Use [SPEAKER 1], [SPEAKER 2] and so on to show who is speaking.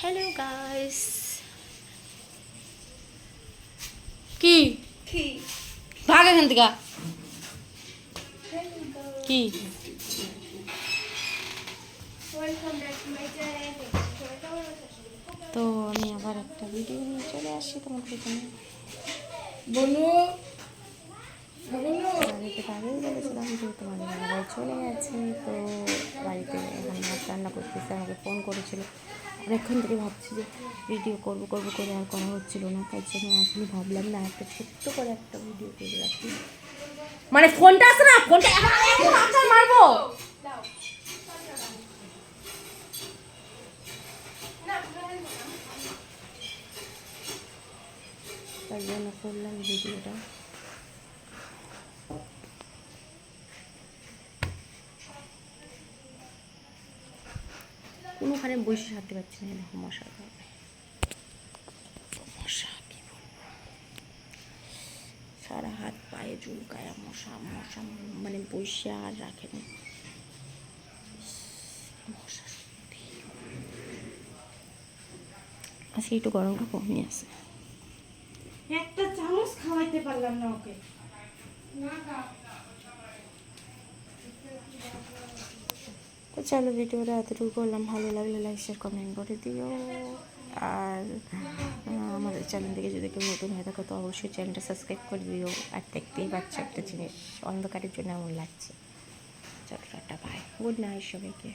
[SPEAKER 1] Hello guys কি?
[SPEAKER 2] কি?
[SPEAKER 1] ভাগ এখান থেকে। কি? তো আমি আবার একটা ভিডিও নিয়ে চলে আসছি তোমাদের জন্য।
[SPEAKER 2] বনু?
[SPEAKER 1] বাড়িতে আগেই বলেছিলাম যে তোমার বাড়ি চলে গেছে তো বাড়িতে এখন রান্না করতেছে আমাকে ফোন করেছিল। অনেকক্ষণ থেকে ভাবছি যে ভিডিও করব করব করে আর করা হচ্ছিল না। তাই জন্য এখনই ভাবলাম, না, একটা ছোট্ট করে একটা ভিডিও করে রাখি। মানে ফোনটা আছে না? ফোনটা মারবো। তাই জন্য করলাম ভিডিওটা কোনোখানে বসে থাকতে পারছি না। এরকম মশা কামড়ে। মশা, কি বলব? সারা হাত পায়ে চুলকায় মশা মশা মানে বসে আর রাখে না। মশা আজকে একটু গরমটা কমই আছে
[SPEAKER 2] একটা চামচ খাওয়াইতে পারলাম না ওকে।
[SPEAKER 1] চলো ভিডিওটা এতটুকু করলাম। ভালো লাগলে লাইক শেয়ার কমেন্ট করে দিও। আর আমাদের চ্যানেল থেকে যদি কেউ নতুন হয়ে থাকো, তো অবশ্যই চ্যানেলটা সাবস্ক্রাইব করে দিও। আর দেখতেই পাচ্ছি একটা জিনিস, অন্ধকারের জন্য এমন লাগছে। চলো টাটা বাই গুড নাইট সবাইকে।